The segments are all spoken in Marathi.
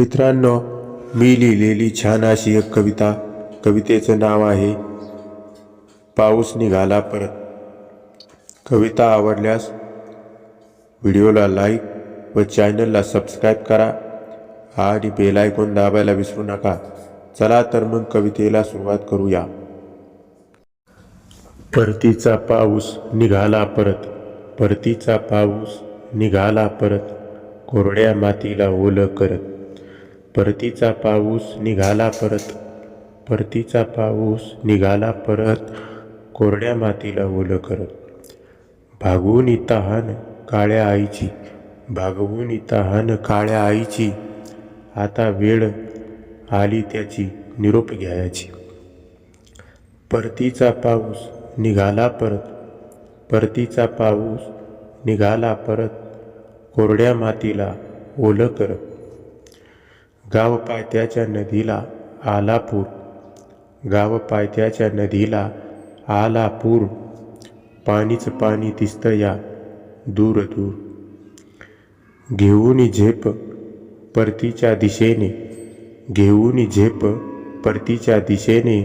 मित्रांनो मी लिहिलेली छान अशी एक कविता. कवितेचं नाव आहे पाऊस निघाला परत. कविता आवडल्यास व्हिडिओला लाईक व चॅनलला सबस्क्राईब करा आणि बेल दाबायला विसरू नका. चला तर मग कवितेला सुरुवात करूया. परतीचा पाऊस निघाला परत. परतीचा पाऊस निघाला परत. कोरड्या मातीला ओलं करत. परतीचा पाऊस निघाला परत. परतीचा पाऊस निघाला परत कोरड्या मातीला ओलं करत. भागवून तहान काळ्या आईची भागवून तहान काळ्या आईची. आता वेळ आली त्याची निरोप घ्यायची. परतीचा पाऊस निघाला परत. परतीचा पाऊस निघाला परत कोरड्या मातीला ओलं करत. गाव पायथ्याच्या नदीला आला पूर गाव पायथ्याच्या नदीला आला पूर पाणीच पाणी दिसतं या दूर दूर घेऊन झेप परतीच्या दिशेने. घेऊन झेप परतीच्या दिशेने.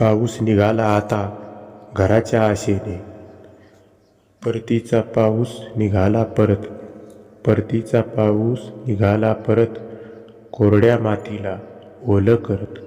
पाऊस निघाला आता घराच्या आशेने. परतीचा पाऊस निघाला परत. परतीचा पाऊस निघाला परत. कोरड्या मातीला ओलं करत